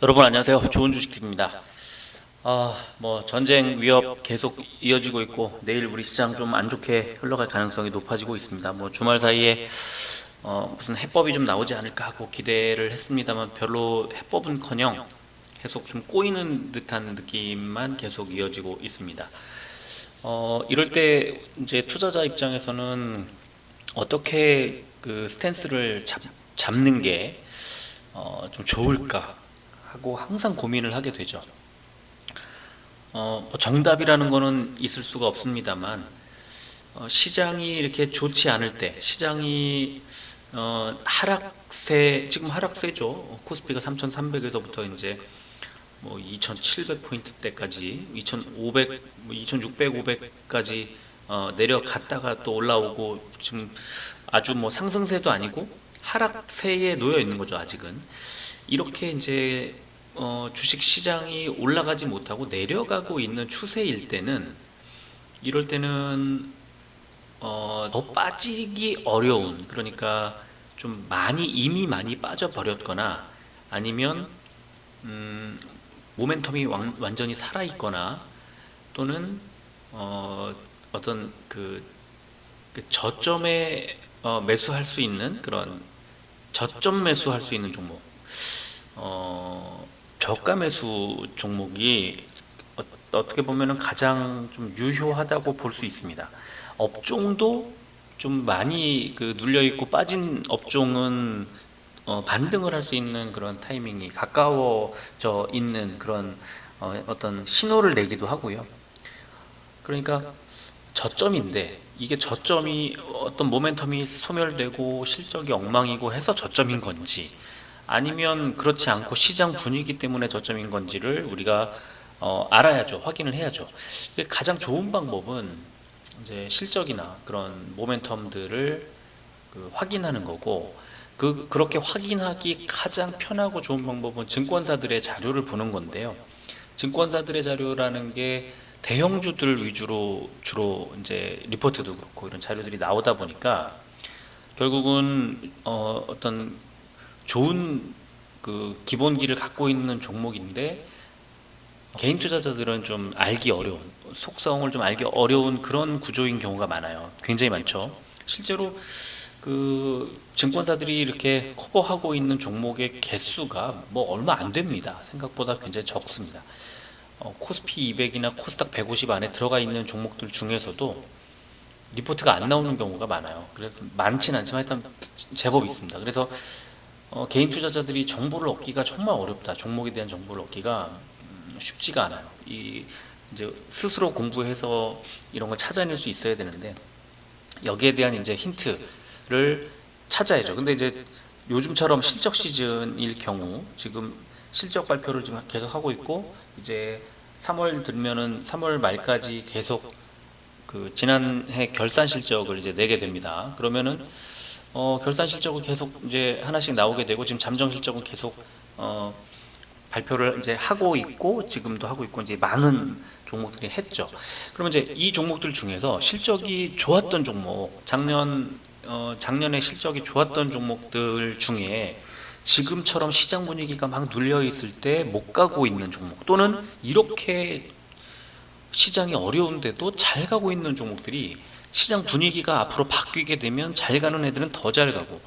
여러분 안녕하세요. 좋은 주식TV입니다. 아, 뭐 전쟁 위협 계속 이어지고 있고 내일 우리 시장 좀 안 좋게 흘러갈 가능성이 높아지고 있습니다. 뭐 주말 사이에 어, 무슨 해법이 좀 나오지 않을까 하고 기대를 했습니다만 별로 해법은커녕 계속 좀 꼬이는 듯한 느낌만 계속 이어지고 있습니다. 어, 이럴 때 이제 투자자 입장에서는 어떻게 그 스탠스를 잡, 잡는 게 어, 좀 좋을까 하고 항상 고민을 하게 되죠. 어, 뭐 정답이라는 거는 있을 수가 없습니다만 어, 시장이 이렇게 좋지 않을 때 시장이 어, 하락세 지금 하락세죠. 코스피가 3,300에서부터 이제 뭐 2,700 포인트 때까지 2,500, 뭐 2,600, 500까지 어, 내려갔다가 또 올라오고 지금 아주 뭐 상승세도 아니고 하락세에 놓여 있는 거죠 아직은 이렇게 이제 어, 주식 시장이 올라가지 못하고 내려가고 있는 추세일 때는 이럴 때는 어, 더 빠지기 어려운 그러니까 좀 많이 이미 많이 빠져 버렸거나 아니면 음, 모멘텀이 완, 완전히 살아 있거나 또는 어, 어떤 그, 그 저점에 어, 매수할 수 있는 그런 저점 매수할 수 있는 종목. 어, 저가 매수 종목이 어, 어떻게 보면은 가장 좀 유효하다고 볼 수 있습니다. 업종도 좀 많이 그 눌려 있고 빠진 업종은 어, 반등을 할 수 있는 그런 타이밍이 가까워져 있는 그런 어, 어떤 신호를 내기도 하고요. 그러니까 저점인데 이게 저점이 어떤 모멘텀이 소멸되고 실적이 엉망이고 해서 저점인 건지 아니면 그렇지 않고 시장 분위기 때문에 저점인 건지를 우리가 어, 알아야죠. 확인을 해야죠. 가장 좋은 방법은 이제 실적이나 그런 모멘텀들을 그 확인하는 거고 그 그렇게 확인하기 가장 편하고 좋은 방법은 증권사들의 자료를 보는 건데요. 증권사들의 자료라는 게 대형주들 위주로 주로 이제 리포트도 그렇고 이런 자료들이 나오다 보니까 결국은 어, 어떤 좋은 그 기본기를 갖고 있는 종목인데 개인 투자자들은 좀 알기 어려운 속성을 좀 알기 어려운 그런 구조인 경우가 많아요. 굉장히 많죠. 실제로 그 증권사들이 이렇게 커버하고 있는 종목의 개수가 뭐 얼마 안 됩니다. 생각보다 굉장히 적습니다. 어, 코스피 200이나 코스닥 150 안에 들어가 있는 종목들 중에서도 리포트가 안 나오는 경우가 많아요. 그래서 많지는 않지만 일단 제법 있습니다. 그래서 어, 개인 투자자들이 정보를 얻기가 정말 어렵다. 종목에 대한 정보를 얻기가 음, 쉽지가 않아요. 이 이제 스스로 공부해서 이런 걸 찾아낼 수 있어야 되는데 여기에 대한 이제 힌트를 찾아야죠. 근데 이제 요즘처럼 실적 시즌일 경우 지금 실적 발표를 지금 계속 하고 있고 이제 3월 들면은 3월 말까지 계속 그 지난해 결산 실적을 이제 내게 됩니다. 그러면은 어, 결산 실적은 계속 이제 하나씩 나오게 되고 지금 잠정 실적은 계속 어, 발표를 이제 하고 있고 지금도 하고 있고 이제 많은 종목들이 했죠. 그러면 이제 이 종목들 중에서 실적이 좋았던 종목, 작년 어, 작년에 실적이 좋았던 종목들 중에 지금처럼 시장 분위기가 막 눌려 있을 때 못 가고 있는 종목 또는 이렇게 시장이 어려운데도 잘 가고 있는 종목들이 시장 분위기가 앞으로 바뀌게 되면 잘 가는 애들은 더 잘 가고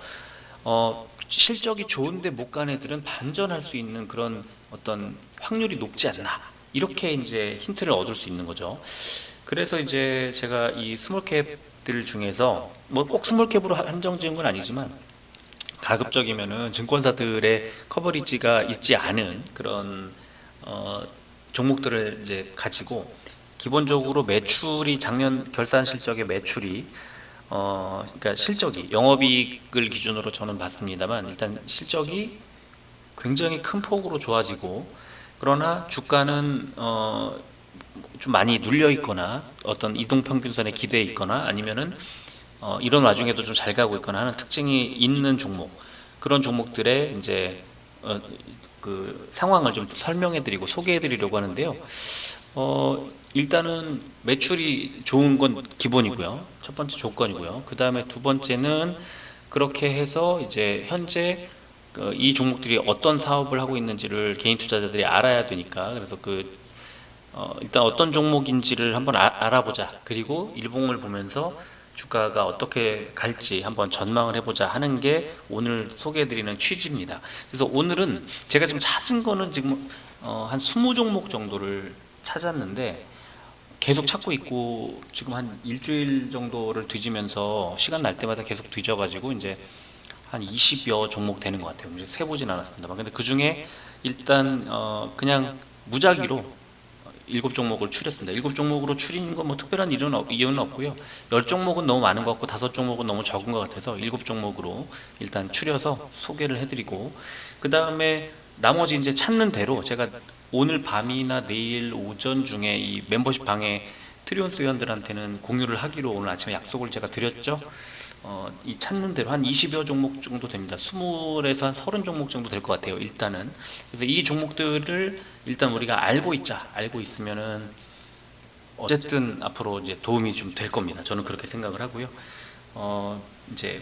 어, 실적이 좋은데 못 가는 애들은 반전할 수 있는 그런 어떤 확률이 높지 않나 이렇게 이제 힌트를 얻을 수 있는 거죠. 그래서 이제 제가 이 스몰캡들 중에서 뭐 꼭 스몰캡으로 한정 지은 건 아니지만 가급적이면은 증권사들의 커버리지가 있지 않은 그런 어, 종목들을 이제 가지고 기본적으로 매출이 작년 결산 실적의 매출이 어 그러니까 실적이 영업이익을 기준으로 저는 봤습니다만 일단 실적이 굉장히 큰 폭으로 좋아지고 그러나 주가는 어 좀 많이 눌려 있거나 어떤 이동 평균선에 기대해 있거나 아니면은 어 이런 와중에도 좀 잘 가고 있거나 하는 특징이 있는 종목 그런 종목들의 이제 어 그 상황을 좀 설명해 드리고 소개해 드리려고 하는데요. 어 일단은 매출이 좋은 건 기본이고요. 첫 번째 조건이고요. 그 다음에 두 번째는 그렇게 해서 이제 현재 그, 이 종목들이 어떤 사업을 하고 있는지를 개인 투자자들이 알아야 되니까 그래서 그 어, 일단 어떤 종목인지를 한번 아- 알아보자. 그리고 일봉을 보면서 주가가 어떻게 갈지 한번 전망을 해보자 하는 게 오늘 소개해드리는 취지입니다. 그래서 오늘은 제가 지금 찾은 거는 지금 어, 한 20종목 정도를 찾았는데 계속 찾고 있고 지금 한 일주일 정도를 뒤지면서 시간 날 때마다 계속 뒤져가지고 이제 한 20여 종목 되는 것 같아요. 이제 세보진 않았습니다만 근데 그 중에 일단 어, 그냥 무작위로 일곱 종목을 추렸습니다. 일곱 종목으로 추린 건뭐 특별한 이유는, 없- 이유는 없고요. 열 종목은 너무 많은 것 같고 다섯 종목은 너무 적은 것 같아서 일곱 종목으로 일단 추려서 소개를 해드리고 그 다음에 나머지 이제 찾는 대로 제가 오늘 밤이나 내일 오전 중에 이 멤버십 방에 트리온스 회원들한테는 공유를 하기로 오늘 아침에 약속을 제가 드렸죠. 어, 이 찾는 대로 한 20여 종목 정도 됩니다. 20에서 한 30 종목 정도 될 것 같아요. 일단은. 그래서 이 종목들을 일단 우리가 알고 있자. 알고 있으면은 어쨌든 앞으로 이제 도움이 좀 될 겁니다. 저는 그렇게 생각을 하고요. 어, 이제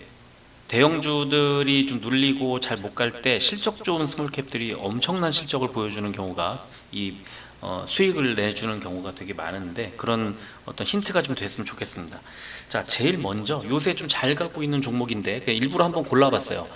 대형주들이 좀 눌리고 잘 못 갈 때 실적 좋은 스몰캡들이 엄청난 실적을 보여주는 경우가 이 어, 수익을 내주는 경우가 되게 많은데 그런 어떤 힌트가 좀 됐으면 좋겠습니다. 자, 제일 먼저 요새 좀 잘 가고 있는 종목인데 일부러 한번 골라봤어요.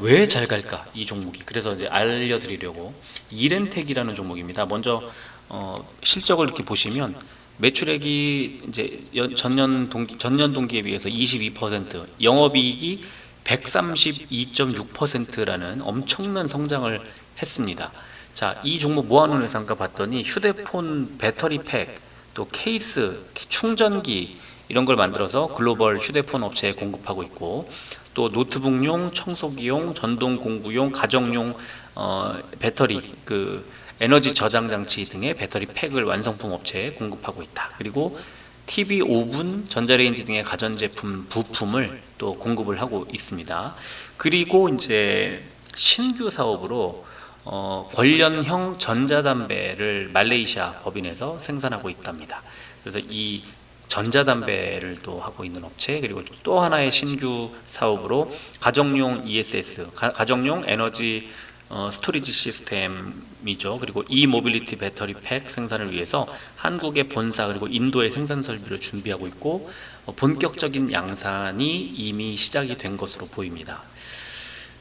왜 잘 갈까 이 종목이? 그래서 이제 알려드리려고 이렌텍이라는 종목입니다. 먼저 어, 실적을 이렇게 보시면 매출액이 이제 연- 전년 동기 전년 동기에 비해서 22%, 영업이익이 132.6%라는 엄청난 성장을 했습니다. 자, 이 종목 뭐 하는 회사인가 봤더니 휴대폰 배터리 팩, 또 케이스, 충전기 이런 걸 만들어서 글로벌 휴대폰 업체에 공급하고 있고 또 노트북용, 청소기용, 전동 공구용, 가정용 어, 배터리 그 에너지 저장 장치 등의 배터리 팩을 완성품 업체에 공급하고 있다. 그리고 TV 오븐, 전자레인지 등의 가전제품 부품을 또 공급을 하고 있습니다. 그리고 이제 신규 사업으로 어, 관련형 전자담배를 말레이시아 법인에서 생산하고 있답니다. 그래서 이 전자담배를 또 하고 있는 업체 그리고 또 하나의 신규 사업으로 가정용 ESS 가, 가정용 에너지 어, 스토리지 시스템이죠. 그리고 이 모빌리티 배터리 팩 생산을 위해서 한국의 본사 그리고 인도의 생산 설비를 준비하고 있고 어, 본격적인 양산이 이미 시작이 된 것으로 보입니다.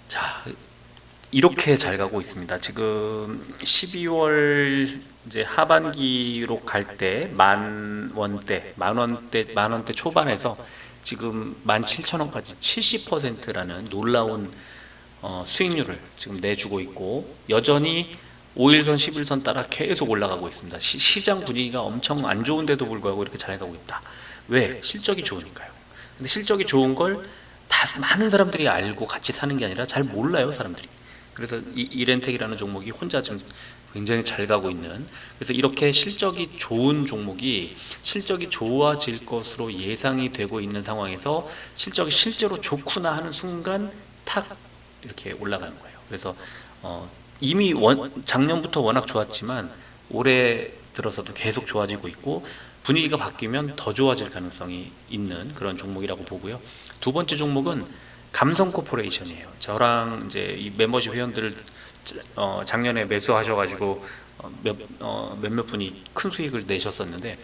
자, 이렇게 잘 가고 있습니다. 지금 12월 이제 하반기로 갈 때 만 원대, 만 원대, 만 원대 초반에서 지금 만 7천 원까지 70%라는 놀라운 어, 수익률을 지금 내주고 있고 여전히 5일선, 11선 따라 계속 올라가고 있습니다. 시, 시장 분위기가 엄청 안 좋은데도 불구하고 이렇게 잘 가고 있다. 왜? 실적이 좋으니까요. 근데 실적이 좋은 걸 다 많은 사람들이 알고 같이 사는 게 아니라 잘 몰라요, 사람들이. 그래서 이 이렌텍이라는 종목이 혼자 지금 굉장히 잘 가고 있는 그래서 이렇게 실적이 좋은 종목이 실적이 좋아질 것으로 예상이 되고 있는 상황에서 실적이 실제로 좋구나 하는 순간 탁 이렇게 올라가는 거예요. 그래서 어, 이미 원, 작년부터 워낙 좋았지만 올해 들어서도 계속 좋아지고 있고 분위기가 바뀌면 더 좋아질 가능성이 있는 그런 종목이라고 보고요. 두 번째 종목은 감성 코퍼레이션이에요. 저랑 이제 이 멤버십 회원들 어, 작년에 매수하셔가지고 어, 몇, 어, 몇몇 분이 큰 수익을 내셨었는데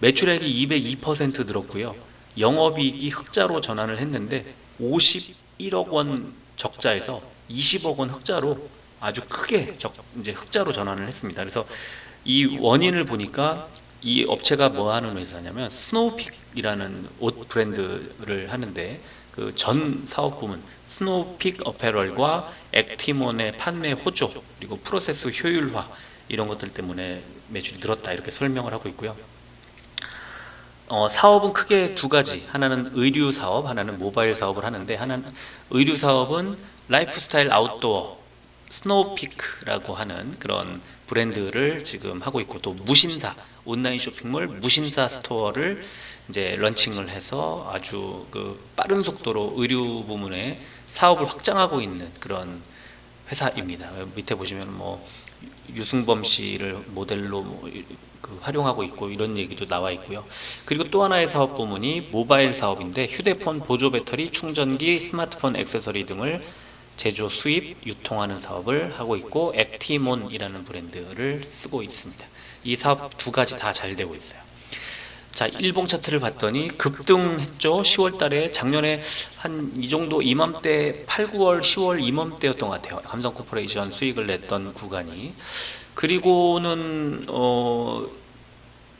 매출액이 202% 늘었고요. 영업이익이 흑자로 전환을 했는데 51억 원 적자에서 20억 원 흑자로 아주 크게 적, 이제 흑자로 전환을 했습니다. 그래서 이 원인을 보니까 이 업체가 뭐 하는 회사냐면 스노우픽이라는 옷 브랜드를 하는데 그 전 사업 부문 스노우픽 어페럴과 액티몬의 판매 호조 그리고 프로세스 효율화 이런 것들 때문에 매출이 늘었다 이렇게 설명을 하고 있고요. 어, 사업은 크게 두 가지. 하나는 의류 사업, 하나는 모바일 사업을 하는데 하나는 의류 사업은 라이프스타일 아웃도어 스노우피크라고 하는 그런 브랜드를 지금 하고 있고 또 무신사 온라인 쇼핑몰 무신사 스토어를 이제 런칭을 해서 아주 그 빠른 속도로 의류 부문에 사업을 확장하고 있는 그런 회사입니다. 밑에 보시면 뭐 유승범 씨를 모델로 뭐 그 활용하고 있고 이런 얘기도 나와 있고요. 그리고 또 하나의 사업 부문이 모바일 사업인데 휴대폰 보조 배터리, 충전기, 스마트폰 액세서리 등을 제조, 수입, 유통하는 사업을 하고 있고 액티몬이라는 브랜드를 쓰고 있습니다. 이 사업 두 가지 다 잘 되고 있어요. 자, 일봉 차트를 봤더니 급등했죠. 10월 달에 작년에 한 이 정도 이맘때 8, 9월, 10월 이맘때였던 것 같아요. 삼성 코퍼레이션 수익을 냈던 구간이. 그리고는 어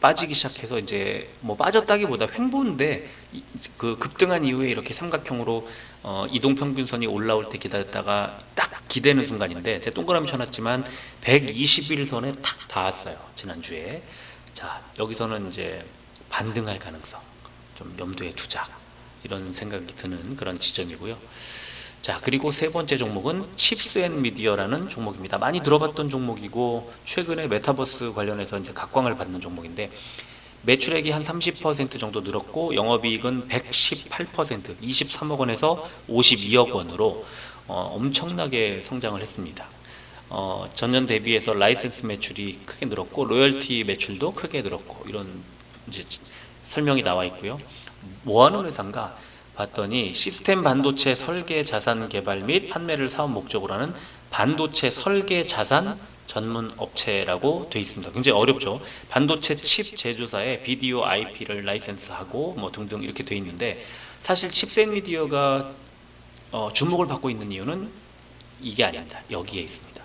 빠지기 시작해서 이제 뭐 빠졌다기보다 횡보인데 이- 그 급등한 이후에 이렇게 삼각형으로 어 이동 평균선이 올라올 때 기다렸다가 딱 기대는 순간인데 제가 동그라미 쳐놨지만 121선에 딱 닿았어요 지난주에 자 여기서는 이제 반등할 가능성 좀 염두에 두자 이런 생각이 드는 그런 지점이고요. 자 그리고 세 번째 종목은 칩스 앤 미디어라는 종목입니다. 많이 들어봤던 종목이고 최근에 메타버스 관련해서 이제 각광을 받는 종목인데 매출액이 한 30% 정도 늘었고 영업이익은 118% 23억 원에서 52억 원으로 어, 엄청나게 성장을 했습니다. 어, 전년 대비해서 라이센스 매출이 크게 늘었고 로열티 매출도 크게 늘었고 이런 이제 설명이 나와 있고요. 뭐 하는 회사인가 봤더니 시스템 반도체 설계 자산 개발 및 판매를 사업 목적으로 하는 반도체 설계 자산 전문 업체라고 돼 있습니다. 굉장히 어렵죠. 반도체 칩 제조사에 비디오 IP를 라이센스하고 뭐 등등 이렇게 돼 있는데 사실 칩셋 미디어가 어, 주목을 받고 있는 이유는 이게 아닙니다. 여기에 있습니다.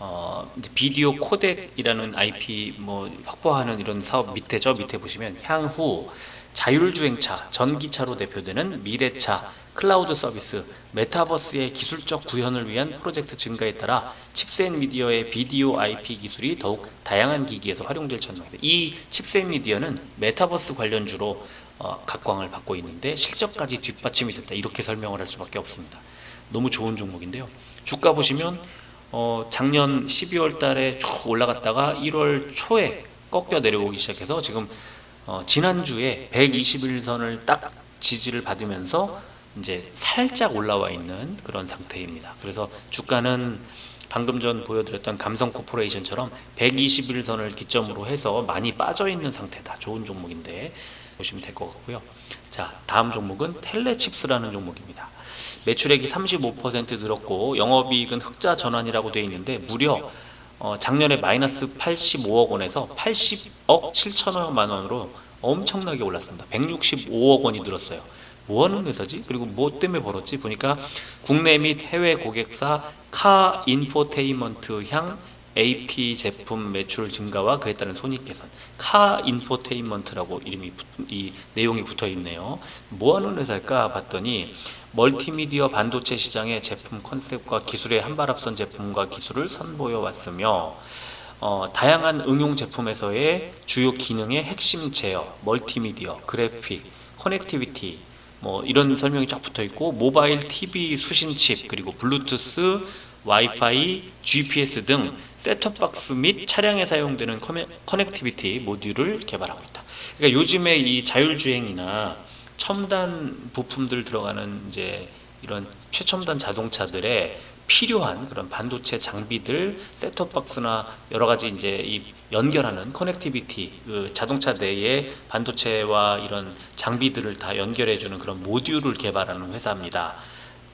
어, 비디오 코덱이라는 IP 뭐 확보하는 이런 사업 밑에 저 밑에 보시면 향후 자율주행차, 전기차로 대표되는 미래차, 클라우드 서비스, 메타버스의 기술적 구현을 위한 프로젝트 증가에 따라 칩셋 미디어의 비디오 IP 기술이 더욱 다양한 기기에서 활용될 전망입니다. 이 칩셋 미디어는 메타버스 관련주로 어, 각광을 받고 있는데 실적까지 뒷받침이 됐다 이렇게 설명을 할 수밖에 없습니다. 너무 좋은 종목인데요. 주가 보시면 어, 작년 12월 달에 쭉 올라갔다가 1월 초에 꺾여 내려오기 시작해서 지금 어, 지난주에 121선을 딱 지지를 받으면서 이제 살짝 올라와 있는 그런 상태입니다. 그래서 주가는 방금 전 보여드렸던 감성 코퍼레이션처럼 121선을 기점으로 해서 많이 빠져 있는 상태다. 좋은 종목인데 보시면 될 것 같고요. 자, 다음 종목은 텔레칩스라는 종목입니다. 매출액이 35% 늘었고 영업이익은 흑자 전환이라고 되어 있는데 무려 어, 작년에 마이너스 85억 원에서 80억 7천여만 원으로 엄청나게 올랐습니다. 165억 원이 늘었어요. 뭐 하는 회사지? 그리고 뭐 때문에 벌었지? 보니까 국내 및 해외 고객사 카 인포테인먼트 향 AP 제품 매출 증가와 그에 따른 손익 개선. 카 인포테인먼트라고 이름이 붙- 이 내용이 붙어 있네요. 뭐 하는 회사일까 봤더니 멀티미디어 반도체 시장의 제품 컨셉과 기술의 한발 앞선 제품과 기술을 선보여 왔으며 어, 다양한 응용 제품에서의 주요 기능의 핵심 제어, 멀티미디어, 그래픽, 커넥티비티 뭐 이런 설명이 쫙 붙어 있고 모바일 TV 수신 칩 그리고 블루투스, 와이파이, GPS 등 셋톱박스 및 차량에 사용되는 커넥티비티 모듈을 개발하고 있다. 그러니까 요즘에 이 자율주행이나 첨단 부품들 들어가는 이제 이런 최첨단 자동차들에 필요한 그런 반도체 장비들 셋톱 박스나 여러 가지 이제 이 연결하는 커넥티비티 그 자동차 내에 반도체와 이런 장비들을 다 연결해 주는 그런 모듈을 개발하는 회사입니다.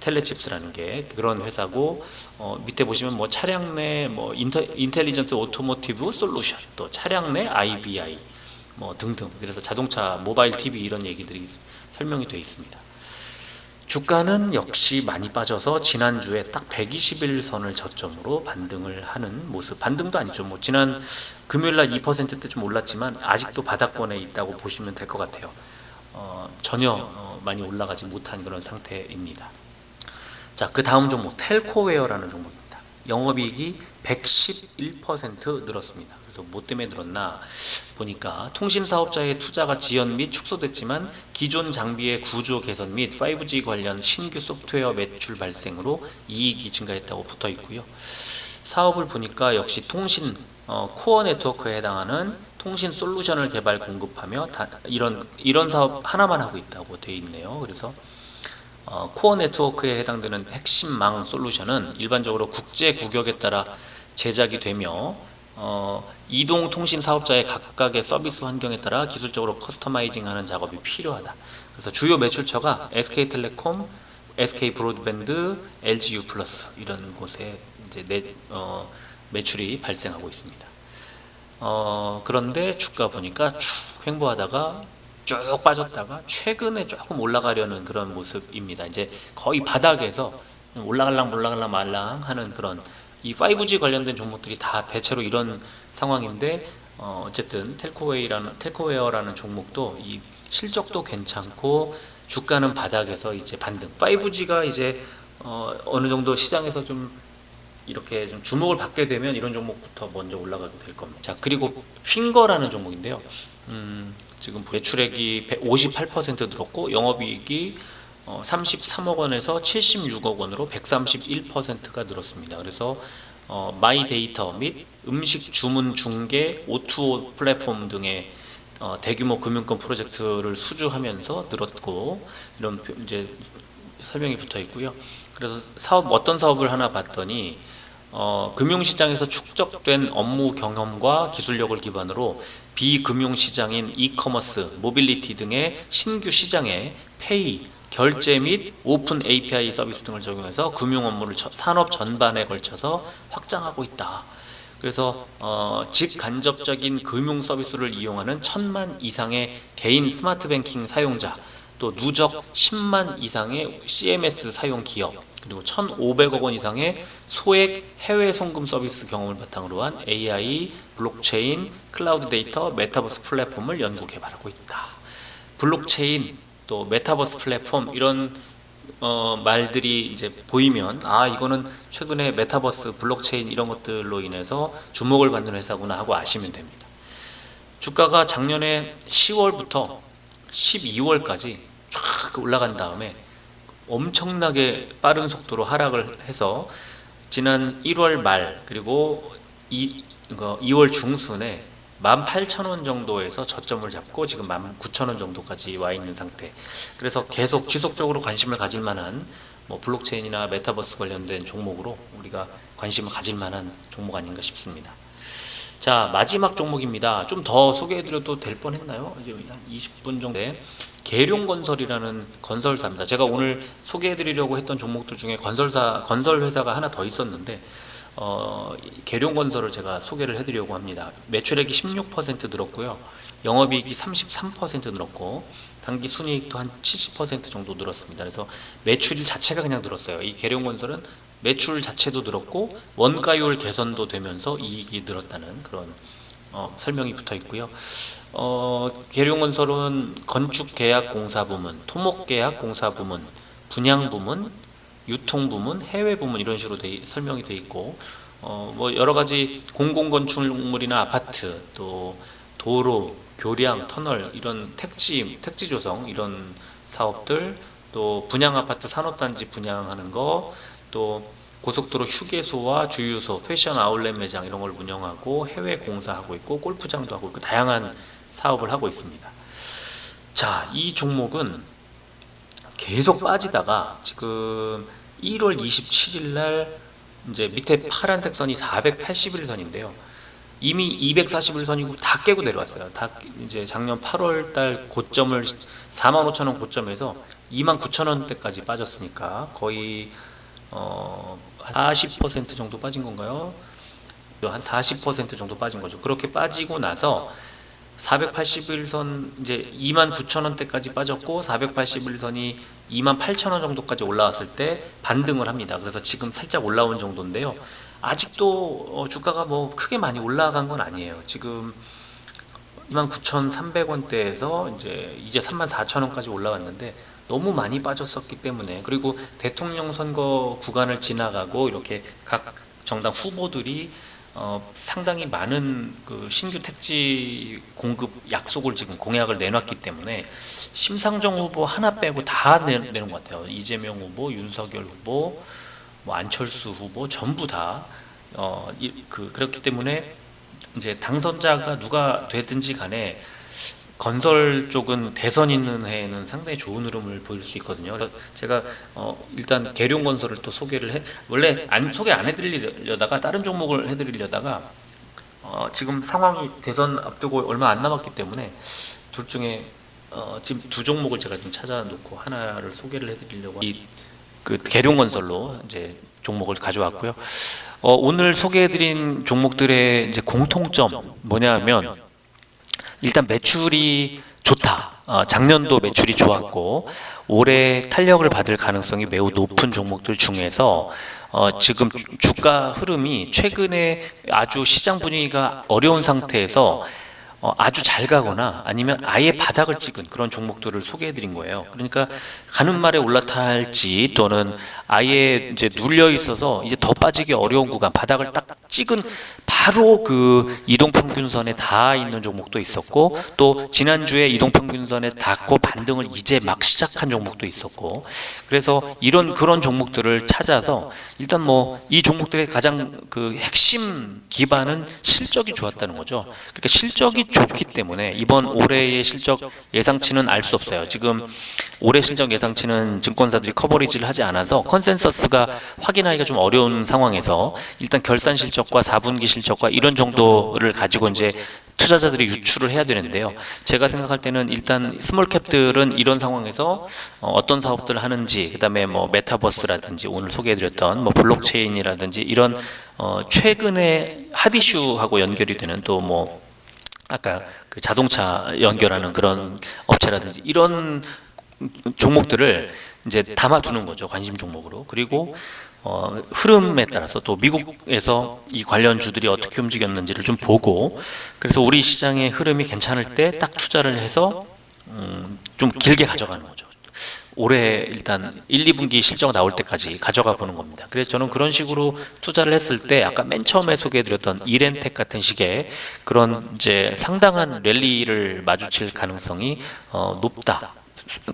텔레칩스라는 게 그런 회사고 어, 밑에 보시면 뭐 차량 내 뭐 인터, 인텔리전트 오토모티브 솔루션 또 차량 내 IVI 뭐 등등 그래서 자동차 모바일 TV 이런 얘기들이 설명이 되어 있습니다. 주가는 역시 많이 빠져서 지난주에 딱 121선을 저점으로 반등을 하는 모습. 반등도 아니죠. 뭐 지난 금요일 날 2%대 좀 올랐지만 아직도 바닥권에 있다고 보시면 될 것 같아요. 어, 전혀 어, 많이 올라가지 못한 그런 상태입니다. 자, 그 다음 종목 텔코웨어라는 종목입니다. 영업이익이 111% 늘었습니다. 그래서 뭐 때문에 늘었나 보니까 통신 사업자의 투자가 지연 및 축소됐지만 기존 장비의 구조 개선 및 5G 관련 신규 소프트웨어 매출 발생으로 이익이 증가했다고 붙어 있고요. 사업을 보니까 역시 통신 어, 코어 네트워크에 해당하는 통신 솔루션을 개발 공급하며 다, 이런 이런 사업 하나만 하고 있다고 되어 있네요. 그래서 어, 코어 네트워크에 해당되는 핵심망 솔루션은 일반적으로 국제 구격에 따라 제작이 되며 어, 이동 통신 사업자의 각각의 서비스 환경에 따라 기술적으로 커스터마이징하는 작업이 필요하다. 그래서 주요 매출처가 SK텔레콤, SK 브로드밴드, LG U 플러스 이런 곳에 이제 내, 어, 매출이 발생하고 있습니다. 어, 그런데 주가 보니까 쭉 횡보하다가 쭉 빠졌다가 최근에 조금 올라가려는 그런 모습입니다. 이제 거의 바닥에서 올라갈랑 올라갈랑 말랑 하는 그런 이 5G 관련된 종목들이 다 대체로 이런 상황인데 어, 어쨌든 텔코웨이라는 텔코웨어라는 종목도 이 실적도 괜찮고 주가는 바닥에서 이제 반등. 5G가 이제 어, 어느 정도 시장에서 좀 이렇게 좀 주목을 받게 되면 이런 종목부터 먼저 올라가게 될 겁니다. 자 그리고 핑거라는 종목인데요. 음, 지금 매출액이 58% 늘었고 영업이익이 어, 33억 원에서 76억 원으로 131%가 늘었습니다. 그래서 어, 마이 데이터 및 음식 주문 중개 O2O 플랫폼 등의 어, 대규모 금융권 프로젝트를 수주하면서 늘었고 이런 표- 이제 설명이 붙어 있고요. 그래서 사업 어떤 사업을 하나 봤더니 어, 금융시장에서 축적된 업무 경험과 기술력을 기반으로 비금융시장인 이커머스, 모빌리티 등의 신규 시장에 페이, 결제 및 오픈 API 서비스 등을 적용해서 금융 업무를 저- 산업 전반에 걸쳐서 확장하고 있다. 그래서 어, 직간접적인 금융 서비스를 이용하는 천만 이상의 개인 스마트 뱅킹 사용자, 또 누적 10만 이상의 CMS 사용 기업, 그리고 1,500억 원 이상의 소액 해외 송금 서비스 경험을 바탕으로 한 AI, 블록체인, 클라우드 데이터, 메타버스 플랫폼을 연구 개발하고 있다. 블록체인 또 메타버스 플랫폼 이런 어, 말들이 이제 보이면 아 이거는 최근에 메타버스 블록체인 이런 것들로 인해서 주목을 받는 회사구나 하고 아시면 됩니다. 주가가 작년에 10월부터 12월까지 쫙 올라간 다음에 엄청나게 빠른 속도로 하락을 해서 지난 1월 말 그리고 이, 이거 2월 중순에 18,000원 정도에서 저점을 잡고 지금 19,000원 정도까지 와 있는 상태. 그래서 계속 지속적으로 관심을 가질 만한 뭐 블록체인이나 메타버스 관련된 종목으로 우리가 관심을 가질 만한 종목 아닌가 싶습니다. 자 마지막 종목입니다. 좀 더 소개해드려도 될 뻔했나요? 이제 한 20분 정도에 계룡건설이라는 건설사입니다. 제가 오늘 소개해드리려고 했던 종목들 중에 건설사 건설 회사가 하나 더 있었는데 어, 계룡건설을 제가 소개를 해드리려고 합니다. 매출액이 16% 늘었고요. 영업이익이 33% 늘었고 단기 순이익도 한 70% 정도 늘었습니다. 그래서 매출 자체가 그냥 늘었어요. 이 계룡건설은 매출 자체도 늘었고 원가율 개선도 되면서 이익이 늘었다는 그런 어, 설명이 붙어 있고요. 어, 계룡건설은 건축계약공사 부문, 토목계약공사 부문, 분양 부문, 유통 부문, 해외 부문 이런 식으로 돼, 설명이 돼 있고 어, 뭐 여러 가지 공공 건축물이나 아파트 또 도로, 교량, 터널 이런 택지 택지 조성 이런 사업들 또 분양 아파트 산업단지 분양하는 거 또 고속도로 휴게소와 주유소, 패션 아울렛 매장 이런 걸 운영하고 해외 공사하고 있고 골프장도 하고 있고 다양한 사업을 하고 있습니다. 자, 이 종목은 계속 빠지다가 지금 1월 27일 날 이제 밑에 파란색 선이 481선인데요. 이미 241선이고 다 깨고 내려왔어요. 다 이제 작년 8월 달 고점을 4만 5천 원 고점에서 2만 9천 원대까지 빠졌으니까 거의 어, 40% 정도 빠진 건가요? 한 40% 정도 빠진 거죠. 그렇게 빠지고 나서 481선 이제 2만 9천 원대까지 빠졌고 481선이 2만 8천 원 정도까지 올라왔을 때 반등을 합니다. 그래서 지금 살짝 올라온 정도인데요. 아직도 어, 주가가 뭐 크게 많이 올라간 건 아니에요. 지금 29,300원대에서 이제 이제 34,000원까지 올라왔는데 너무 많이 빠졌었기 때문에 그리고 대통령 선거 구간을 지나가고 이렇게 각 정당 후보들이 어, 상당히 많은 그 신규 택지 공급 약속을 지금 공약을 내놨기 때문에 심상정 후보 하나 빼고 다 내, 내는 것 같아요. 이재명 후보, 윤석열 후보, 뭐 안철수 후보 전부 다 어, 이, 그 그렇기 때문에 이제 당선자가 누가 되든지 간에 건설 쪽은 대선 있는 해에는 상당히 좋은 흐름을 보일 수 있거든요. 제가 어 일단 계룡 건설을 또 소개를 해 원래 안 소개 안 해드리려다가 다른 종목을 해드리려다가 어 지금 상황이 대선 앞두고 얼마 안 남았기 때문에 둘 중에 어 지금 두 종목을 제가 좀 찾아놓고 하나를 소개를 해드리려고 이 그 계룡 건설로 이제 종목을 가져왔고요. 어, 오늘 소개해드린 종목들의 이제 공통점 뭐냐면 일단 매출이 좋다. 어, 작년도 매출이 좋았고 올해 탄력을 받을 가능성이 매우 높은 종목들 중에서 어, 지금 주- 주가 흐름이 최근에 아주 시장 분위기가 어려운 상태에서 어, 아주 잘 가거나 아니면 아예 바닥을 찍은 그런 종목들을 소개해 드린 거예요. 그러니까 가는 말에 올라탈지 또는 아예 이제 눌려 있어서 이제 더 빠지기 어려운 구간 바닥을 딱 찍은 바로 그 이동평균선에 닿아 있는 종목도 있었고 또 지난주에 이동평균선에 닿고 반등을 이제 막 시작한 종목도 있었고 그래서 이런 그런 종목들을 찾아서 일단 뭐 이 종목들의 가장 그 핵심 기반은 실적이 좋았다는 거죠. 그러니까 실적이 좋기 때문에 이번 올해의 실적 예상치는 알 수 없어요. 지금 올해 실적 예상치는 증권사들이 커버리지를 하지 않아서 컨센서스가 확인하기가 좀 어려운 상황에서 일단 결산 실적 과 4분기 실적과 이런 정도를 가지고 이제 투자자들이 유출을 해야 되는데요. 제가 생각할 때는 일단 스몰캡들은 이런 상황에서 어, 어떤 사업들을 하는지, 그다음에 뭐 메타버스라든지 오늘 소개해드렸던 뭐 블록체인이라든지 이런 어, 최근에 핫이슈하고 연결이 되는 또뭐 아까 그 자동차 연결하는 그런 업체라든지 이런 종목들을 이제 담아두는 거죠 관심 종목으로 그리고 어, 흐름에 따라서 또 미국에서 이 관련 주들이 어떻게 움직였는지를 좀 보고 그래서 우리 시장의 흐름이 괜찮을 때 딱 투자를 해서 음, 좀 길게 가져가는 거죠. 올해 일단 1, 2분기 실적 나올 때까지 가져가 보는 겁니다. 그래서 저는 그런 식으로 투자를 했을 때 아까 맨 처음에 소개해드렸던 이렌텍 같은 식의 그런 이제 상당한 랠리를 마주칠 가능성이 어, 높다.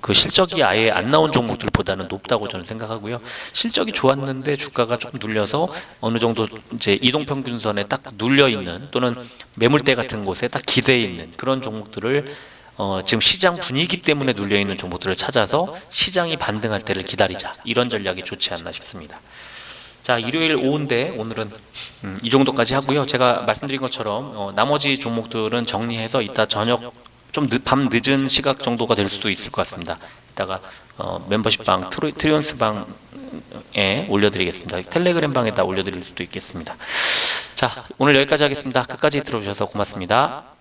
그 실적이 아예 안 나온 종목들보다는 높다고 저는 생각하고요. 실적이 좋았는데 주가가 조금 눌려서 어느 정도 이제 이동평균선에 딱 눌려 있는 또는 매물대 같은 곳에 딱 기대해 있는 그런 종목들을 어, 지금 시장 분위기 때문에 눌려 있는 종목들을 찾아서 시장이 반등할 때를 기다리자 이런 전략이 좋지 않나 싶습니다. 자 일요일 오후인데 오늘은 음, 이 정도까지 하고요. 제가 말씀드린 것처럼 어, 나머지 종목들은 정리해서 이따 저녁 좀 밤 늦은 시각 정도가 될 수도 있을 것 같습니다. 이따가 어, 멤버십 방 트리, 트리온스 방에 올려드리겠습니다. 텔레그램 방에다 올려드릴 수도 있겠습니다. 자 오늘 여기까지 하겠습니다. 끝까지 들어주셔서 고맙습니다.